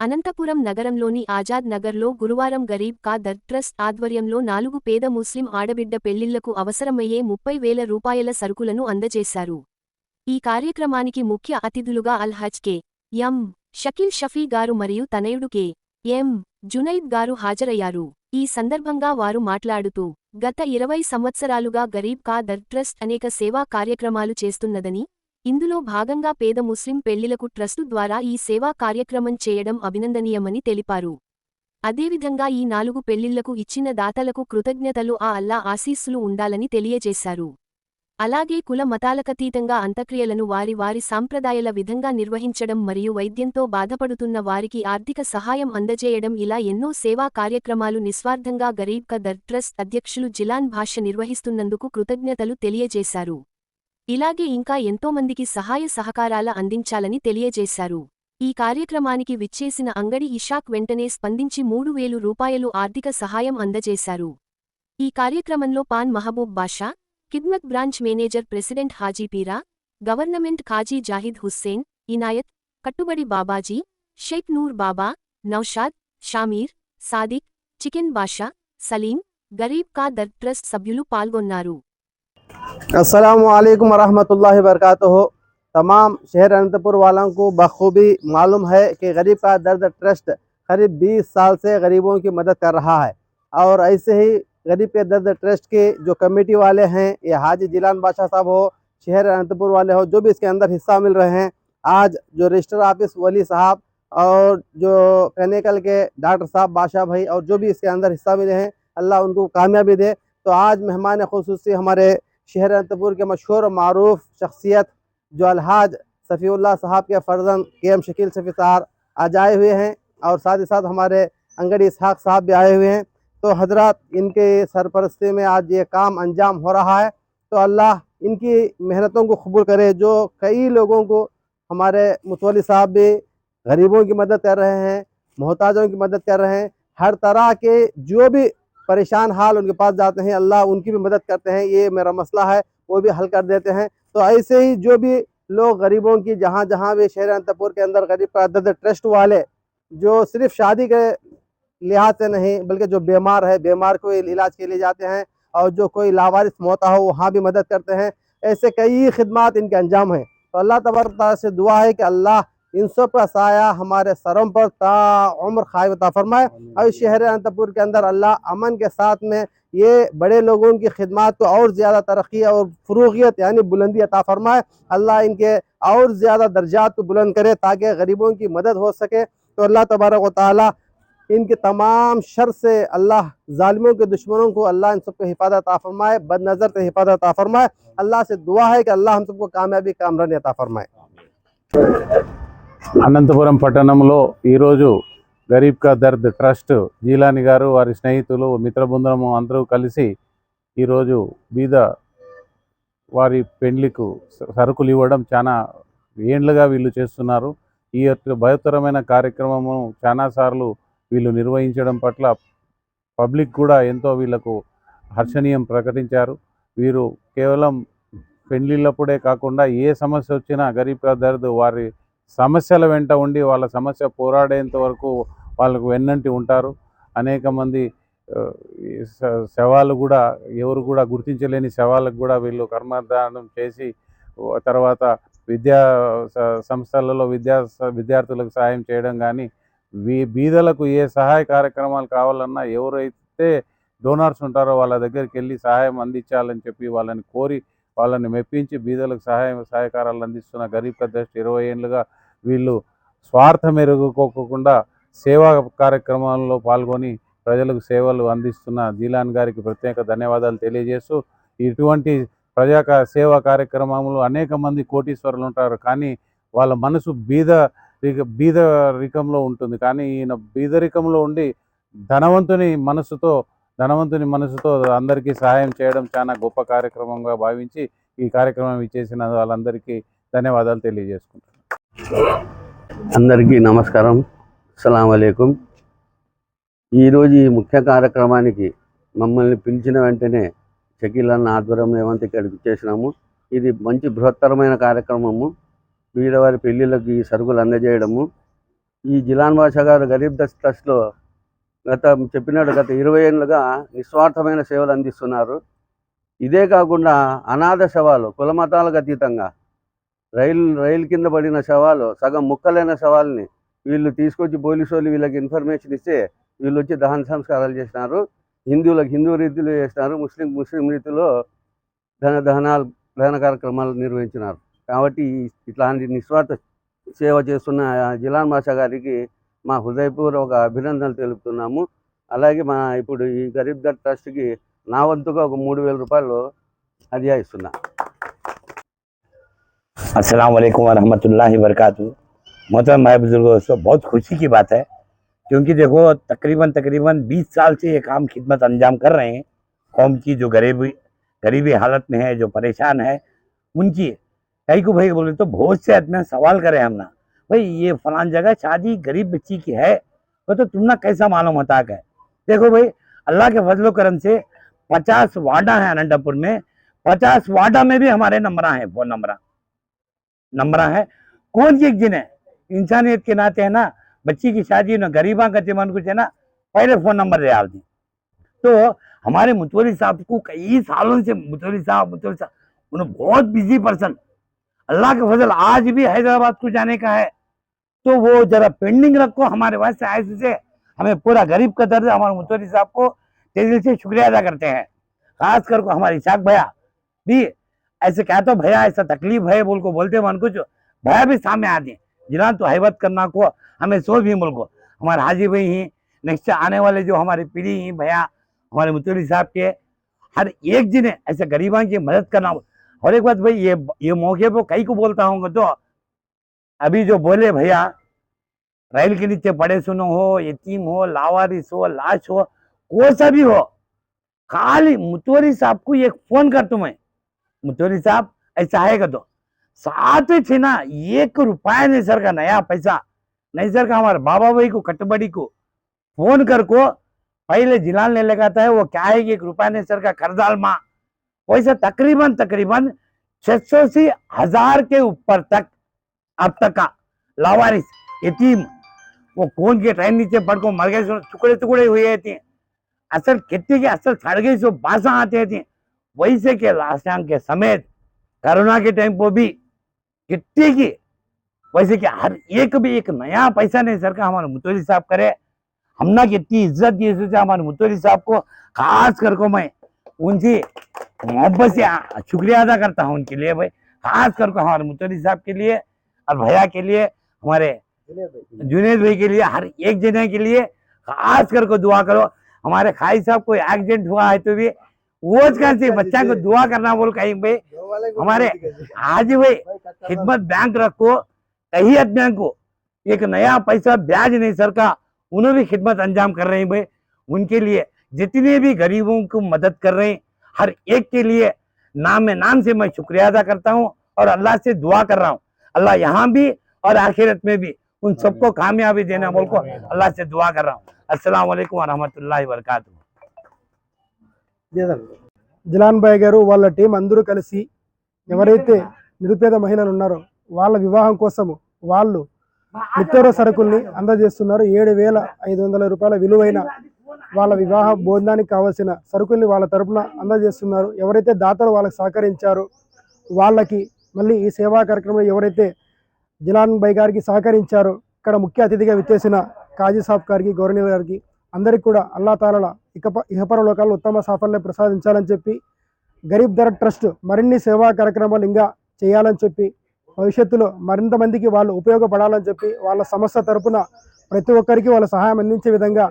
అనంతపురం నగరంలోని ఆజాద్ నగర్లో గురువారం గరీబ్ కాదర్ ట్రస్ట్ ఆధ్వర్యంలో నాలుగు పేద ముస్లిం ఆడబిడ్డ పెళ్ళిళ్ళకు అవసరమయ్యే ముప్పై వేల రూపాయల సరుకులను అందజేశారు. ఈ కార్యక్రమానికి ముఖ్య అతిథులుగా అల్ హజ్ కే. ఎం. షకీల్ షఫీ గారు మరియు తనయుడు కే. ఎం. జునైద్ గారు హాజరయ్యారు. ఈ సందర్భంగా వారు మాట్లాడుతూ గత ఇరవై సంవత్సరాలుగా గరీబ్ కాదర్ ట్రస్ట్ అనేక సేవా కార్యక్రమాలు చేస్తున్నదని ఇందులో భాగంగా పేద ముస్లిం పెళ్ళిలకు ట్రస్టు ద్వారా ఈ సేవా కార్యక్రమం చేయడం అభినందనీయమని తెలిపారు. అదేవిధంగా ఈ నాలుగు పెళ్ళిళ్ళకు ఇచ్చిన దాతలకు కృతజ్ఞతలు ఆ అల్లా ఆశీస్సులు ఉండాలని తెలియజేశారు. అలాగే కుల మతాలకతీతంగా అంత్యక్రియలను వారి వారి సాంప్రదాయాల విధంగా నిర్వహించడం మరియు వైద్యంతో బాధపడుతున్న వారికి ఆర్థిక సహాయం అందజేయడం ఇలా ఎన్నో సేవా కార్యక్రమాలు నిస్వార్థంగా గరీబ్ క దర్ ట్రస్ట్ అధ్యక్షులు జిలాన్ భాష నిర్వహిస్తున్నందుకు కృతజ్ఞతలు తెలియజేశారు. ఇలాగే ఇంకా ఎంతోమందికి సహాయ సహకారాల అందించాలని తెలియజేశారు. ఈ కార్యక్రమానికి విచ్చేసిన అంగడి ఇషాక్ వెంటనే స్పందించి మూడు వేలు రూపాయలు ఆర్థిక సహాయం అందజేశారు. ఈ కార్యక్రమంలో pan Mahaboob Basha Khidmat branch manager president Hajipeera government Khazi Zahid Hussain Inayat కట్టుబడి బాబాజీ షేక్ నూర్ బాబా నౌషాద్ షామీర్ సాదిక్ చికెన్ బాషా సలీం గరీబ్ కా దర్ ట్రస్ట్ సభ్యులు పాల్గొన్నారు. अस्सलाम वालेकुम रहमतुल्लाहि वबरकातुहू तमाम शहर अनंतपुर वालों को बखूबी मालूम है कि गरीब का दर्द ट्रस्ट करीब 20 साल से गरीबों की मदद कर रहा है। और ऐसे ही गरीब के दर्द ट्रस्ट के जो कमेटी वाले हैं, ये हाजी जिलान बादशाह साहब हो, शहर अनंतपुर वाले हो, जो भी इसके अंदर हिस्सा मिल रहे हैं, आज जो रजिस्टर ऑफ़िस वली साहब और जो कैनिकल के डॉक्टर साहब बादशाह भाई और जो भी इसके अंदर हिस्सा मिले हैं, अल्लाह उनको कामयाबी दे। तो आज मेहमान खसूस हमारे शहर अनंतपुर के मशहूर मरूफ शख्सियत जो अलहाज सफ़ीउल्लाह साहब के फ़र्जन के एम शकील सफ़ी साहब आज आए हुए हैं और साथ ही साथ हमारे अंगड़ी इसहाक साहब भी आए हुए हैं। तो हज़रत, इनके सरपरस्ती में आज ये काम अंजाम हो रहा है। तो अल्लाह इनकी मेहनतों को कबूल करे, जो कई लोगों को हमारे मुतवली साहब भी गरीबों की मदद कर रहे हैं, मोहताजों की मदद कर रहे हैं। हर तरह के जो भी परेशान हाल उनके पास जाते हैं, अल्लाह उनकी भी मदद करते हैं, ये मेरा मसला है, वो भी हल कर देते हैं। तो ऐसे ही जो भी लोग गरीबों की जहाँ जहाँ भी शहर अनंतपुर के अंदर गरीब ट्रस्ट वाले, जो सिर्फ़ शादी के लिहाज से नहीं, बल्कि जो बीमार है, बीमार को इलाज के लिए जाते हैं, और जो कोई लावारिस मोता हो, वहाँ भी मदद करते हैं। ऐसे कई खिदमात इनके अंजाम हैं। तो अल्लाह तबारक से दुआ है कि अल्लाह इन सब का साया हमारे सरों पर ता उम्र अता फरमाए। और शहर अनंतपुर के अंदर अल्लाह अमन के साथ में ये बड़े लोगों की खिदमत को और ज़्यादा तरक्की और फरूगियत यानी बुलंदी अता फरमाए। अल्लाह इनके और ज़्यादा दर्जात को बुलंद करे ताकि गरीबों की मदद हो सके। तो अल्लाह तबारक व ताली इनके तमाम शर से अल्लाह जालिमों के दुश्मनों को अल्लाह इन सबको हिफाजत अता फरमाए बद नज़र से हिफाजत अता फरमाए। अल्लाह से दुआ है कि अल्लाह हम सबको कामयाबी कामरानी अता फरमाए। అనంతపురం పట్టణంలో ఈరోజు గరీబ్ కా దర్ద్ ట్రస్ట్ జీలాని గారు వారి స్నేహితులు మిత్రబృందము అందరూ కలిసి ఈరోజు బీద వారి పెండ్లికు సరుకులు ఇవ్వడం చాలా ఏండ్లుగా వీళ్ళు చేస్తున్నారు. ఈ యొక్క భయతరమైన కార్యక్రమము చాలాసార్లు వీళ్ళు నిర్వహించడం పట్ల పబ్లిక్ కూడా ఎంతో వీళ్ళకు హర్షణీయం ప్రకటించారు. వీరు కేవలం పెండ్లిళ్ళప్పుడే కాకుండా ఏ సమస్య వచ్చినా గరీబ్ కా దర్ద్ వారి సమస్యల వెంట ఉండి వాళ్ళ సమస్య పోరాడేంత వరకు వాళ్ళకు వెన్నంటి ఉంటారు. అనేక మంది శవాలు కూడా ఎవరు కూడా గుర్తించలేని శవాలకు కూడా వీళ్ళు కర్మదానం చేసి తర్వాత విద్యా స- సంస్థలలో విద్యా విద్యార్థులకు సహాయం చేయడం కానీ వీ బీదలకు ఏ సహాయ కార్యక్రమాలు కావాలన్నా ఎవరైతే డోనార్స్ ఉంటారో వాళ్ళ దగ్గరికి వెళ్ళి సహాయం అందించాలని చెప్పి వాళ్ళని కోరి వాళ్ళని మెప్పించి బీదలకు సహాయం సహాయకారాలు అందిస్తున్న గరీబ్ కదస్ట్ ఇరవై ఏళ్ళుగా వీళ్ళు స్వార్థం మెరుగుకోకుండా సేవా కార్యక్రమాల్లో పాల్గొని ప్రజలకు సేవలు అందిస్తున్న జీలాన్ గారికి ప్రత్యేక ధన్యవాదాలు తెలియజేస్తూ ఇటువంటి ప్రజా సేవా కార్యక్రమంలో అనేక మంది కోటీశ్వరులు ఉంటారు. కానీ వాళ్ళ మనసు బీద బీదరికంలో ఉంటుంది. కానీ ఈయన బీదరికంలో ఉండి ధనవంతుని మనసుతో ధనవంతుని మనసుతో అందరికీ సహాయం చేయడం చాలా గొప్ప కార్యక్రమంగా భావించి ఈ కార్యక్రమం ఇచ్చేసిన వాళ్ళందరికీ ధన్యవాదాలు తెలియజేసుకుంటున్నాను. అందరికీ నమస్కారం. అస్సలం అయికం ఈరోజు ఈ ముఖ్య కార్యక్రమానికి మమ్మల్ని పిలిచిన వెంటనే షకీల్ అన్న ఆధ్వర్యంలో ఏమంత ఇక్కడికి చేసినాము ఇది మంచి బృహత్తరమైన కార్యక్రమము. వీరవారి పెళ్ళిళ్ళకి ఈ సరుకులు అందజేయడము. ఈ జిలాన్ బాషా గారు గరీబ్ దస్ ట్రస్ట్లో గత చెప్పినాడు గత ఇరవై ఏళ్ళుగా నిస్వార్థమైన సేవలు అందిస్తున్నారు. ఇదే కాకుండా అనాథ శవాలు కుల మతాలకు అతీతంగా. రైలు రైలు కింద పడిన శవాలు సగం ముక్కలైన శవాల్ని వీళ్ళు తీసుకొచ్చి పోలీసు వాళ్ళు వీళ్ళకి ఇన్ఫర్మేషన్ ఇస్తే వీళ్ళు వచ్చి దహన సంస్కారాలు చేసినారు. హిందువులకు హిందూ రీతిలో చేసినారు. ముస్లిం ముస్లిం రీతిలో ధన దహనాలు దహన కార్యక్రమాలు నిర్వహించినారు. కాబట్టి ఇట్లాంటి నిస్వార్థ సేవ చేస్తున్న జిలాన్ బాషా గారికి మా హృదయపూర్వక అభినందనలు తెలుపుతున్నాము. అలాగే మా ఇప్పుడు ఈ గరీబ్ దట్ ట్రస్ట్కి నా వంతుగా ఒక మూడు వేల రూపాయలు హదియా ఇస్తున్నా अस्सलाम वालेकुम वरहमतुल्लाहि वबरकातुहू मोहतरम भाई बुजुर्गों दोस्तों बहुत खुशी की बात है क्योंकि देखो तकरीबन तकरीबन 20 साल से ये काम खिदमत अंजाम कर रहे हैं कौम की जो गरीबी गरीबी हालत में है जो परेशान है उनकी कई को भाई बोले तो बहुत से आदमी सवाल करे हम ना भाई ये फलान जगह शादी गरीब बच्ची की है वो तो तुम ना कैसा मालूम होता है देखो भाई अल्लाह के फजलो करम से पचास वार्डा है अनंतपुर में। पचास वार्डा में भी हमारे नंबर हैं फ़ोन नंबर नंबर है। कौन एक दिन है? इंसानियत के नाते है ना, बच्ची की शादी ना गरीबा का मन कुछ है ना, पहले फ़ोन नंबर दे दी तो हमारे मुतवली साहब को कई सालों से मुतवली साहब मुतवली साहब उन्हें बहुत बिज़ी पर्सन अल्लाह के फजल, आज भी हैदराबाद को जाने का है। तो वो जरा पेंडिंग रखो हमारे वास्ते आए से हमें पूरा गरीब का दर्द हमारे मुतवली साहब को तेज़ी से शुक्रिया अदा करते हैं। खास कर को हमारे इशाक भैया। भी ऐसे क्या तो भैया, ऐसा तकलीफ़ है बोल को बोलते मन कुछ, भैया भी सामने आते हैं जिला तो हैबत करना को, हमें सोच भी मुल्क हमारे हाजी भाई ही नेक्स्ट आने वाले जो हमारे पीढ़ी ही, भैया, हमारे मुतली साहब के, हर एक दिन ऐसे गरीबा की मदद करना और एक बात भाई, ये ये मौके पर कई को बोलता हूँ तो अभी जो बोले भैया, रेल के नीचे पड़े सुनो हो यतीम हो, लावारिस हो, लाश हो कोई सा भी हो। खाली मुतवरी साहब को एक फ़ोन कर तुम्हें। मुतवरी साहब, ऐसा आएगा तो साथ ही थे ना, एक रुपया नहीं सर का, नया पैसा। नहीं सर का, हमारे बाबा भाई को, कटबड़ी को। फ़ोन कर को, पहले जिलाल ने लगाता है, वो क्या है कि एक रुपया नहीं सर का, खरदाल माँ। वैसे तकरीबन तकरीबन छह सौ से हज़ार के ऊपर तक, अब तक का। लावारिस, यतीम, वो कौन के ट्रेन नीचे पड़ को, मर गए टुकड़े टुकड़े हुए थे असल कितने के असल सड़ गई सो बासा आते थे वैसे के लाशां के समेत कोरोना के टाइम पर भी कितने की वैसे कि हर एक भी एक नया पैसा नहीं सर का हमारे मुतोली साहब करे। हमना कितनी इज़्ज़त दी इससे हमारे मुतोली साहब को खास कर को मैं उनसे मोहब्बत से शुक्रिया अदा करता हूँ उनके लिए भाई खास कर को हमारे मुतोली साहब के लिए और भैया के लिए हमारे जुनेद भाई के लिए हर एक जने के लिए खास कर को दुआ करो। हमारे खाई साहब को एक्सीडेंट हुआ है तो भी वो कैसे बच्चा को दुआ करना बोल कहीं भाई हमारे आज भाई खिदमत बैंक रखो तहियत बैंक को एक नया पैसा ब्याज नहीं सर का उन्हें भी खिदमत अंजाम कर रहे हैं भाई। उनके लिए जितने भी गरीबों को मदद कर रहे हैं हर एक के लिए नाम में नाम से मैं शुक्रिया अदा करता हूँ और अल्लाह से दुआ कर रहा हूँ। अल्लाह यहाँ भी और आखिरत में भी उन सबको कामयाबी देना बोल को अल्लाह से दुआ कर रहा हूँ। అస్సలం వరహమతుల్లా వరకాతు జిలాన్ భాయ్ గారు వాళ్ళ టీం అందరూ కలిసి ఎవరైతే నిరుపేద మహిళలు ఉన్నారో వాళ్ళ వివాహం కోసము వాళ్ళు నిత్యావసర సరుకుల్ని అందజేస్తున్నారు. ఏడు వేల ఐదు వందల రూపాయల విలువైన వాళ్ళ వివాహ భోజనానికి కావాల్సిన సరుకుల్ని వాళ్ళ తరపున అందజేస్తున్నారు. ఎవరైతే దాతలు వాళ్ళకి సహకరించారో వాళ్ళకి మళ్ళీ ఈ సేవా కార్యక్రమంలో ఎవరైతే జిలాన్ బై గారికి సహకరించారో ఇక్కడ ముఖ్య అతిథిగా విచ్చేసిన కాజీ సాబ్ గారికి గౌరవనీయుల గారికి అందరికీ కూడా అల్లా తాలల ఇక ఇహపర లోకాల్లో ఉత్తమ సాఫల్యం ప్రసాదించాలని చెప్పి గరీబ్ దర ట్రస్ట్ మరిన్ని సేవా కార్యక్రమాలు ఇంకా చేయాలని చెప్పి భవిష్యత్తులో మరింత మందికి వాళ్ళు ఉపయోగపడాలని చెప్పి వాళ్ళ సంస్థ తరపున ప్రతి ఒక్కరికి వాళ్ళ సహాయం అందించే విధంగా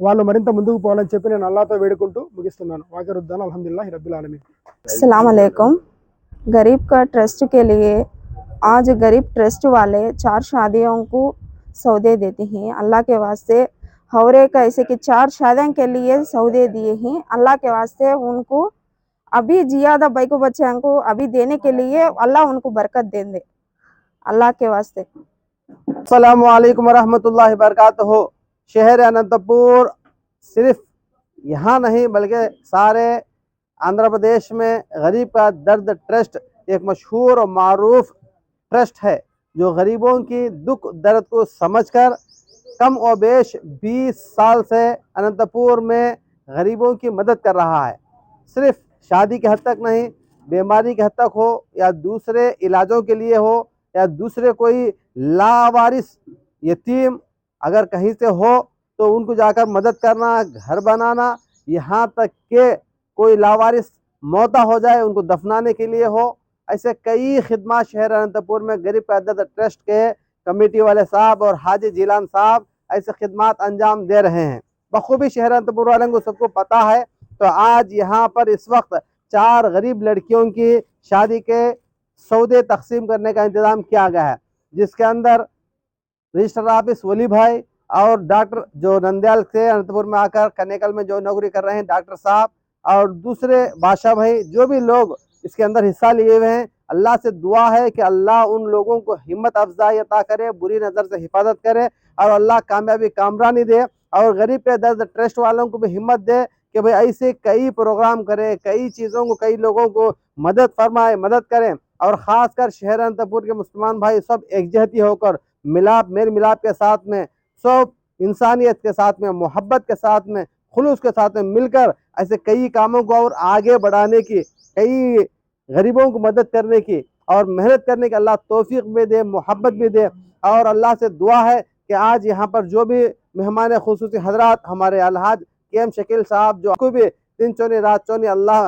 వాళ్ళు మరింత ముందుకు పోవాలని చెప్పి నేను అల్లాతో వేడుకుంటూ ముగిస్తున్నాను వాకరుద్దాన్ అల్హమ్దుల్లాహి రబ్బిల్ ఆలమీన్ अस्सलाम वालेकुम गरीब का ट्रस्ट के लिए आज गरीब ट्रस्ट वाले चार शादियों को सौदे देते हैं। अल्लाह के वास्ते एक ऐसे कि चार शादियों के लिए सौदे दिए हैं। अल्लाह के वास्ते उनको अभी जियादा भाई को बच्चों को अभी देने के लिए अल्लाह उनको बरकत दे दे। अल्लाह के वास्ते। अस्सलाम वालेकुम वरहमतुल्लाहि वबरकातुहू। शहर अनंतपुर सिर्फ़ यहाँ नहीं, बल्कि सारे आंध्र प्रदेश में गरीब का दर्द ट्रस्ट एक मशहूर और मारूफ ट्रस्ट है। जो गरीबों की दुख दर्द को समझकर कम और बेश 20 साल से अनंतपुर में गरीबों की मदद कर रहा है। सिर्फ़ शादी के हद तक नहीं, बीमारी के हद तक हो या दूसरे इलाजों के लिए हो या दूसरे कोई लावारिस यतीम अगर कहीं से हो तो उनको जाकर मदद करना, घर बनाना, यहाँ तक के कोई लावारिस मौता हो जाए उनको दफनाने के लिए हो ऐसे कई खिदमत शहर अनंतपुर में गरीब का दर्द ट्रस्ट के कमेटी वाले साहब और हाजी जिलान साहब ऐसे खिदमत अंजाम दे रहे हैं। बखूबी शहर अनंतपुर वालों को सबको पता है तो आज यहाँ पर इस वक्त चार गरीब लड़कियों की शादी के सौदे तकसीम करने का इंतज़ाम किया गया है, जिसके अंदर रजिस्टर ऑफ़िस वली भाई और डॉक्टर जो नंदयाल से अनंतपुर में आकर कनेकल में जो नौकरी कर रहे हैं डॉक्टर साहब और दूसरे बादशाह भाई, जो भी लोग इसके अंदर हिस्सा लिए हुए हैं। अल्लाह से दुआ है कि अल्लाह उन लोगों को हिम्मत अफजाई अता करे, बुरी नज़र से हिफाजत करे और अल्लाह कामयाबी कामरानी दे और गरीब पे दर्द ट्रस्ट वालों को भी हिम्मत दे कि भाई ऐसे कई प्रोग्राम करें, कई चीज़ों को, कई लोगों को मदद फरमाए, मदद करें और ख़ासकर शहर अनंतपुर के मुसलमान भाई सब एकजहती होकर मिलाप, मेल मिलाप के साथ में, सब इंसानियत के साथ में, मोहब्बत के साथ में, खुलूस के साथ में मिलकर ऐसे कई कामों को और आगे बढ़ाने की कई गरीबों को मदद करने की और मेहनत करने की अल्लाह तोफ़ी भी दे, मोहब्बत भी दे। और अल्लाह से दुआ है कि आज यहाँ पर जो भी मेहमान खसूस हजरात, हमारे अलहाज के एम शकील साहब, जो को भी दिन चौनी, रात चौनी अल्लाह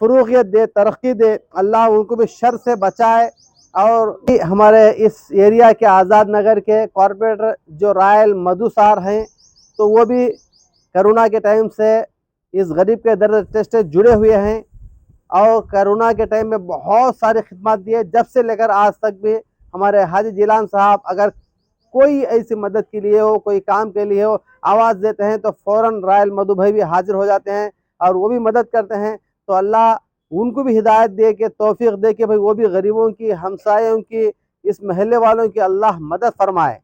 फरूगियत दे, तरक्की दे, अल्लाह उनको भी शर से बचाए। और हमारे इस एरिया के आज़ाद नगर के कॉरपोरेटर जो रायल मधु सार हैं तो वो भी करोना के टाइम से इस गरीब के दर्द टेस्ट से जुड़े हुए हैं। और करोना के टाइम में बहुत सारे खिदमत दिए जब से लेकर आज तक भी हमारे हाजी जिलान साहब अगर कोई ऐसी मदद के लिए हो, कोई काम के लिए हो, आवाज़ देते हैं तो फ़ौरन रायल मधु भाई भी हाजिर हो जाते हैं और वो भी मदद करते हैं। तो अल्लाह उनको भी हिदायत दे के तोफ़ी दे के भाई, वो भी गरीबों की, हमसायों की, इस महल्ले वालों की अल्लाह मदद फरमाए।